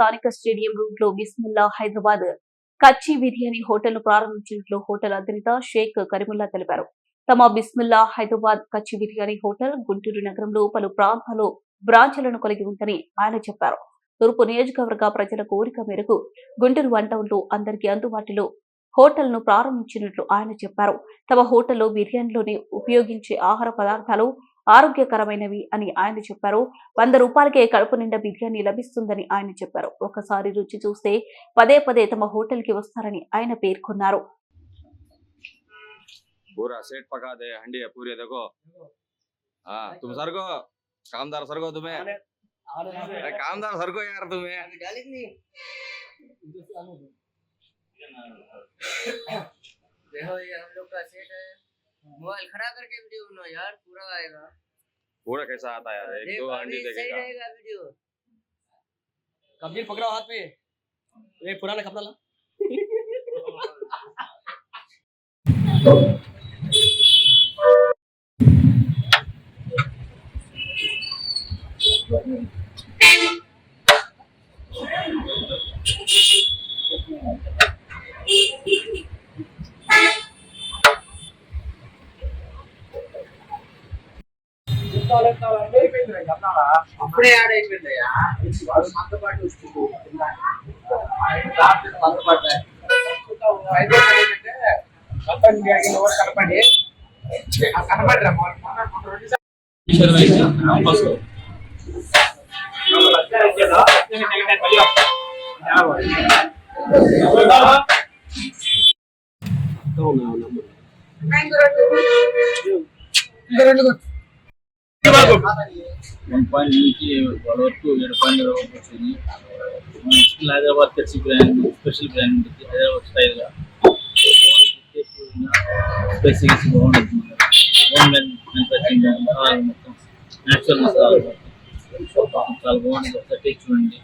స్థానిక స్టేడియం రూట్లో బిస్మిల్లా హైదరాబాద్ కచ్చి బిర్యానీ హోటల్ ప్రారంభించినట్లు హోటల్ అధినేత షేక్ కరీముల్లా తెలిపారు. తమ బిస్మిల్లా హైదరాబాద్ కచ్చి బిర్యానీ హోటల్ గుంటూరు నగరంలో పలు ప్రాంతాల్లో బ్రాంచ్లను కలిగి ఉందని ఆయన చెప్పారు. తూర్పు నియోజకవర్గ ప్రజల కోరిక మేరకు గుంటూరు వన్ టౌన్లో అందరికీ అందుబాటులో హోటల్ను ప్రారంభించినట్లు ఆయన చెప్పారు. తమ హోటల్లో బిర్యానీలోనే ఉపయోగించే ఆహార పదార్థాలు ఆరోగ్యకరమైనవి అని ఆయన చెప్పారు వంద రూపాయలకే కడుపు నిండా బిర్యానీ లభిస్తుందని ఆయన చెప్పారు ఒకసారి రుచి చూస్తే పదే పదే తమ హోటల్ కి వస్తారని ఆయన పేర్కొన్నారు पूरा सेट पका दे हंडी है पूरी देखो हाँ तुम सर को कामदार सर को तुम्हें अरे कामदार सर को यार तुम्हें देखो ये हम लोग का सेट है मोबाइल खड़ा करके वीडियो बनाओ यार पूरा आएगा। पूरा कैसा आता यार? एक दो अभी हंडी सही रहेगा वीडियो। कब्जीर पकड़ो हाथ पे। ये पुराना कपड़ा ला। అప్పుడే యాడ్ అయిపోయిందయ్యా వాళ్ళు మనతో పాటు వస్తుంది మనతో పాటు కనపడి కనపడి వన్ పాయింట్ నుంచి వాళ్ళ వరకు ఏడు పాయింట్ వరకు వచ్చింది మన స్కిల్ హైదరాబాద్ కచ్చి బ్రాండ్ స్పెషల్ బ్రాండ్ ఉంటుంది హైదరాబాద్ స్టైల్గా స్పైసీస్ బాగుంటుంది మ్యానుఫ్యాక్చరింగ్ మసాలాలు మొత్తం న్యాచురల్ మసాలాలు చాలా బాగుంటుంది ఒకసారి టేస్ట్ చూడండి